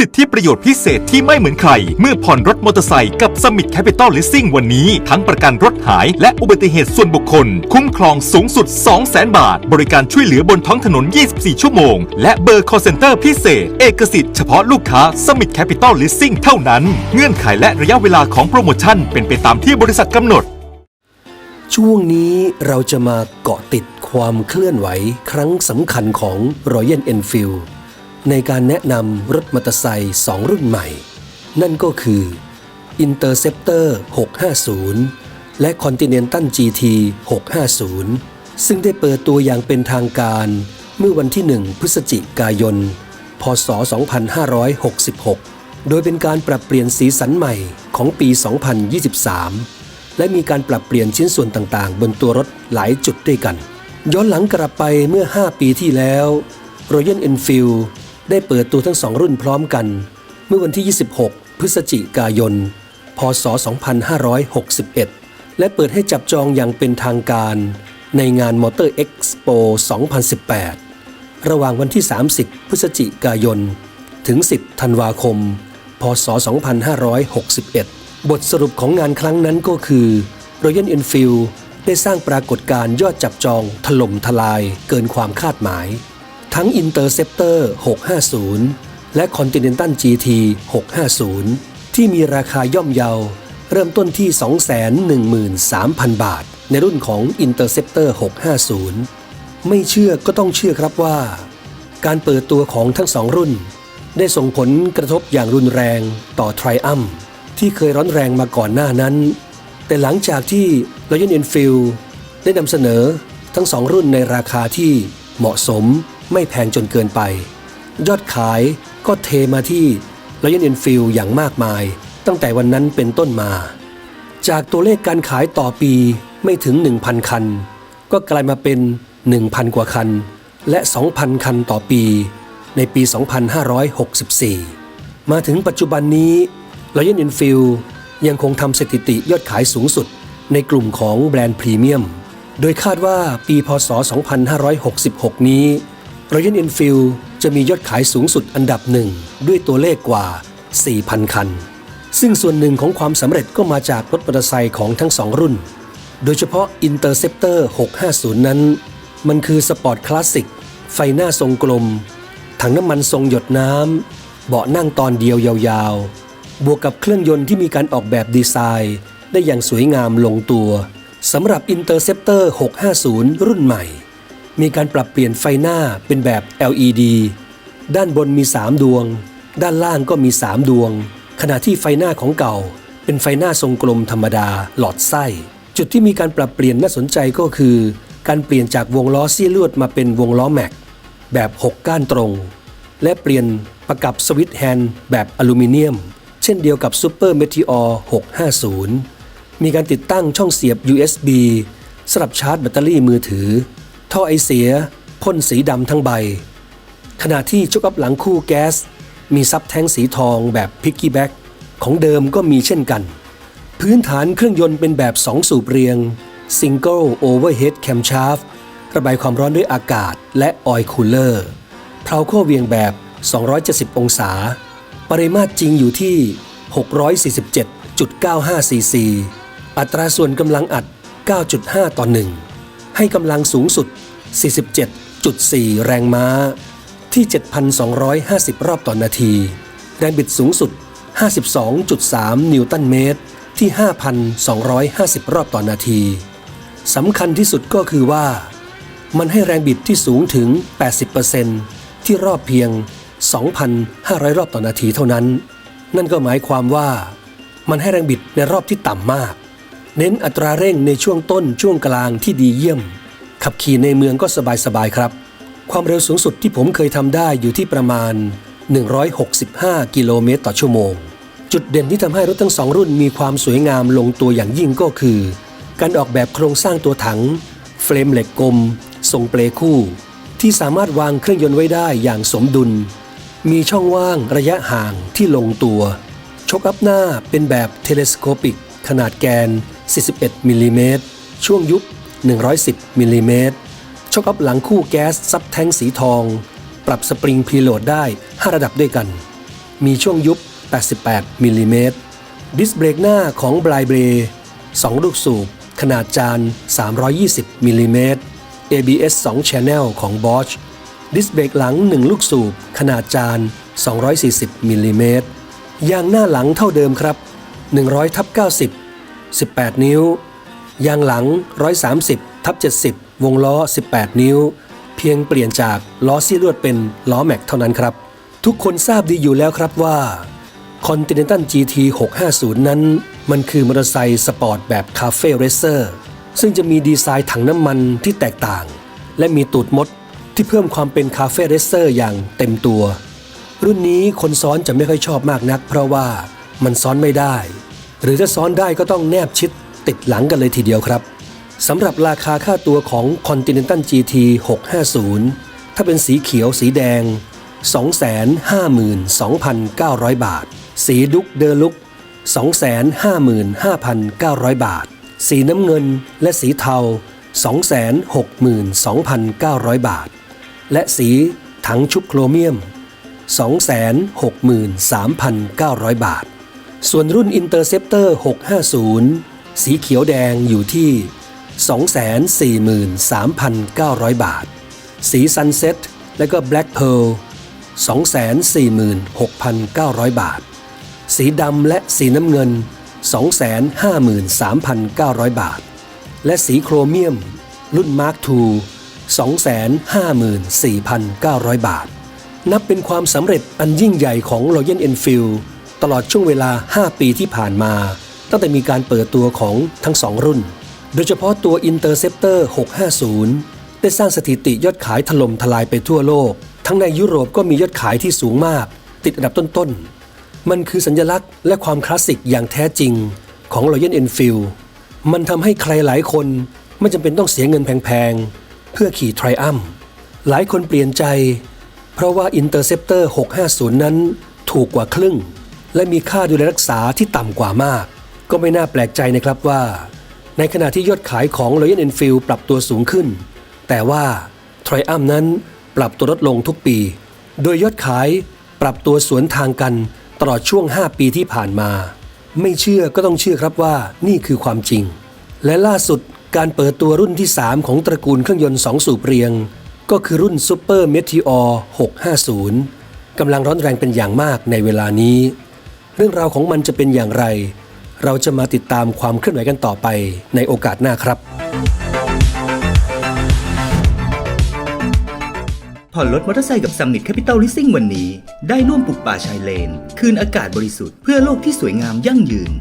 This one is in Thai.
สิทธิประโยชน์พิเศษที่ไม่เหมือนใคร เมื่อผ่อนรถมอเตอร์ไซค์กับ Summit Capital Leasing วันนี้ ทั้งประกันรถหายและอุบัติเหตุส่วนบุคคล คุ้มครองสูงสุด 200,000 บาท บริการช่วยเหลือบนท้องถนน 24 ชั่วโมง และเบอร์ call center พิเศษ เอกสิทธิ์เฉพาะลูกค้า Summit Capital Leasing เท่านั้น เงื่อนไขและระยะเวลาของโปรโมชั่น เป็นไปตามที่บริษัทกำหนด ช่วงนี้เราจะมาเกาะติดความเคลื่อนไหว ครั้งสำคัญของ Royal Enfield ในการแนะนำรถมอเตอร์ไซค์2รุ่นใหม่ นั่นก็คือ Interceptor 650 และ Continental GT 650 ซึ่งได้เปิดตัวอย่างเป็นทางการเมื่อวันที่ 1 พฤศจิกายน พศ 2566 โดยเป็นการปรับเปลี่ยนสีสันใหม่ของปี 2023 และมีการปรับเปลี่ยนชิ้นส่วนต่างๆ บนตัวรถหลายจุดด้วยกัน ย้อนหลังกลับไปเมื่อ 5 ปีที่แล้ว Royal Enfield ได้เปิดตัวทั้งสองรุ่นพร้อมกัน เมื่อวันที่ 26 พฤศจิกายน พศ 2561 และเปิดให้จับจองอย่างเป็นทางการในงาน Motor Expo 2018 ระหว่างวันที่ 30 พฤศจิกายน ถึง 10 ธันวาคม พศ 2561 บทสรุปของงานครั้งนั้นก็คือ Royal Enfield ได้สร้างปรากฏการณ์ยอดจับจองถล่มทลายเกินความคาดหมาย ทั้ง Interceptor 650 และ Continental GT 650 ที่มีราคาย่อมเยา เริ่มต้นที่ 213,000 บาท ในรุ่นของ Interceptor 650 ไม่เชื่อก็ต้องเชื่อครับว่า การเปิดตัวของทั้งสองรุ่น ได้ส่งผลกระทบอย่างรุนแรงต่อ Triumph ที่เคยร้อนแรงมาก่อนหน้านั้น แต่หลังจากที่ Royal Enfield ได้นำเสนอทั้งสองรุ่นในราคาที่เหมาะสม ไม่แพงจนเกินไป ยอดขายก็เทมาที่ Royal Enfield อย่างมากมาย ตั้งแต่วันนั้นเป็นต้นมา จากตัวเลขการขายต่อปีไม่ถึง 1,000 คัน ก็กลายมาเป็น 1,000 กว่าคัน และ 2,000 คันต่อปี ในปี 2564 มาถึงปัจจุบันนี้ Royal Enfield ยังคงทำสถิติยอดขายสูงสุดในกลุ่มของแบรนด์พรีเมียม โดยคาดว่าปีพศ 2566 นี้ Royal Enfield จะมียอดขายสูงสุดอันดับหนึ่งด้วยตัวเลขกว่า 4,000 คัน ซึ่งส่วนหนึ่งของความสำเร็จก็มาจากรถมอเตอร์ไซค์ของทั้งสองรุ่น โดยเฉพาะ Interceptor 650 นั้น มันคือสปอร์ตคลาสสิกไฟหน้าทรงกลม ถังน้ำมันทรงหยดน้ำ เบาะนั่งตอนเดียวยาวๆ บวกกับเครื่องยนต์ที่มีการออกแบบดีไซน์ ได้อย่างสวยงามลงตัวสำหรับ Interceptor 650 รุ่นใหม่ มีการปรับเปลี่ยนไฟหน้าเป็นแบบ LED ด้านบนมี 3 ดวง ด้านล่างก็มี 3 ดวง ขณะที่ไฟหน้าของเก่า เป็นไฟหน้าทรงกลมธรรมดาหลอดไส้ จุดที่มีการปรับเปลี่ยนน่าสนใจก็คือ การเปลี่ยนจากวงล้อเสี้ยลวดมาเป็นวงล้อแม็ก แบบ 6 ก้านตรง และเปลี่ยนประกับสวิตช์แฮนด์แบบอลูมิเนียม เช่นเดียวกับ Super Meteor 650 มีการติดตั้งช่องเสียบ USB สำหรับชาร์จแบตเตอรี่มือถือ ท่อไอเสียพ่นสีดำทั้งใบ ขณะที่ชุกอัพหลังคู่แก๊ส มีซับแท้งสีทองแบบพิกกี้แบ็กของเดิมก็มีเช่นกัน พื้นฐานเครื่องยนต์เป็นแบบ 2 สูบเรียง Single Overhead Camshaft ระบายความร้อนด้วยอากาศและออยคูลเลอร์เพลาขั้วเวียงแบบ 270 องศา ปริมาตรจริงอยู่ที่ 647.95 ซีซี อัตราส่วนกำลังอัด 9.5 ต่อ 1 ให้กำลังสูงสุด 47.4 แรงม้า ที่ 7,250 รอบต่อนาที แรงบิดสูงสุด 52.3 นิวตันเมตร ที่ 5,250 รอบต่อนาทีสำคัญที่สุดก็คือว่า มันให้แรงบิดที่สูงถึง 80%ที่รอบเพียง 2,500 รอบต่อนาทีเท่านั้น นั่นก็หมายความว่ามันให้แรงบิดในรอบที่ต่ำมาก เน้นอัตราเร่งในช่วงต้นช่วงกลางที่ดีเยี่ยม ขับขี่ในเมืองก็สบายๆครับ ความเร็วสูงสุดที่ผมเคยทำได้อยู่ที่ประมาณ 165 กิโลเมตรต่อชั่วโมง จุดเด่นที่ทำให้รถทั้งสองรุ่นมีความสวยงามลงตัวอย่างยิ่งก็คือ การออกแบบโครงสร้างตัวถัง เฟรมเหล็กกลม ทรงเปลคู่ ที่สามารถวางเครื่องยนต์ไว้ได้อย่างสมดุล มีช่องว่างระยะห่างที่ลงตัวชกอัพหน้าเป็นแบบเทเลสโคปิก ขนาดแกน 41มิลลิเมตรช่วงยุบ 110มิลลิเมตรชกอัพหลังคู่แก๊สซับแท้งสีทอง ปรับสปริงพีโหลดได้ 5 ระดับด้วยกัน มีช่วงยุบ 88มิลลิเมตรดิสเบรกหน้าของบลายเบร2ลูกสูบ ขนาดจาน 320มิลลิเมตร ABS 2 Channel ของ Bosch ดิสเบรกหลัง 1 ลูกสูบ ขนาดจาน 240มิลลิเมตรยางหน้าหลังเท่าเดิมครับ 100ทับ90 18 นิ้ว ยางหลัง 130ทับ70 วงล้อ 18 นิ้ว เพียงเปลี่ยนจากล้อซี่ลวดเป็นล้อแม็กเท่านั้นครับ ทุกคนทราบดีอยู่แล้วครับว่า Continental GT 650 นั้น มันคือมอเตอร์ไซค์สปอร์ตแบบคาเฟ่เรเซอร์ซึ่งจะมีดีไซน์ถังน้ำมันที่แตกต่าง และมีตูดมดที่เพิ่มความเป็นคาเฟ่เรเซอร์อย่างเต็มตัว รุ่นนี้คนซ้อนจะไม่ค่อยชอบมากนัก เพราะว่ามันซ้อนไม่ได้ หรือถ้าซ้อนได้ก็ต้องแนบชิด ติดหลังกันเลยทีเดียวครับสำหรับราคาค่าตัวของ Continental GT 650 ถ้าเป็นสีเขียวสีแดง 252,900 บาท สีดุกเดอลุก 255,900 บาท สีน้ำเงินและสีเทา 262,900 บาท และสีถังชุบโครเมียม 263,900 บาท ส่วนรุ่น Interceptor 650 สีเขียวแดงอยู่ที่ 243,900 บาท สี Sunset และก็ Black Pearl 246,900 บาท สีดำและสีน้ำเงิน 253,900 บาท และสีโครเมียม รุ่น Mark II 254,900 บาท นับเป็นความสำเร็จอันยิ่งใหญ่ของ Royal Enfield ตลอดช่วงเวลา 5 ปีที่ผ่านมา ตั้งแต่มีการเปิดตัวของทั้งสองรุ่น โดยเฉพาะตัว Interceptor 650 ได้สร้างสถิติยอดขายถล่มทลายไปทั่วโลก ทั้งในยุโรปก็มียอดขายที่สูงมาก ติดอันดับต้นๆ มันคือสัญลักษณ์และความคลาสสิกอย่างแท้จริงของ Royal Enfield มันทำให้ใครหลายคนไม่จำเป็นต้องเสียเงินแพงๆ เพื่อขี่ Triumph หลายคนเปลี่ยนใจ เพราะว่า Interceptor 650 นั้นถูกกว่าครึ่ง และมีค่าดูแลรักษาที่ต่ำกว่ามาก ก็ไม่น่าแปลกใจนะครับว่า ในขณะที่ยอดขายของ Royal Enfield ปรับตัวสูงขึ้น แต่ว่า Triumph นั้นปรับตัวลดลงทุกปี โดยยอดขายปรับตัวสวนทางกันตลอดช่วง 5 ปีที่ผ่านมา ไม่เชื่อก็ต้องเชื่อครับว่านี่คือความจริง และล่าสุดการเปิดตัวรุ่นที่ 3 ของตระกูลเครื่องยนต์ 2 สูบเรียง ก็คือรุ่น Super Meteor 650กำลังร้อนแรงเป็นอย่างมากในเวลานี้ เรื่องราวของมันจะเป็นอย่างไร เราจะมาติดตามความเคลื่อนไหวกันต่อไปในโอกาสหน้าครับผ่อนรถมอเตอร์ไซค์กับ Summit Capital Leasing วันนี้ ได้ร่วมปลูกป่าชายเลน คืนอากาศบริสุทธิ์เพื่อโลกที่สวยงามยั่งยืน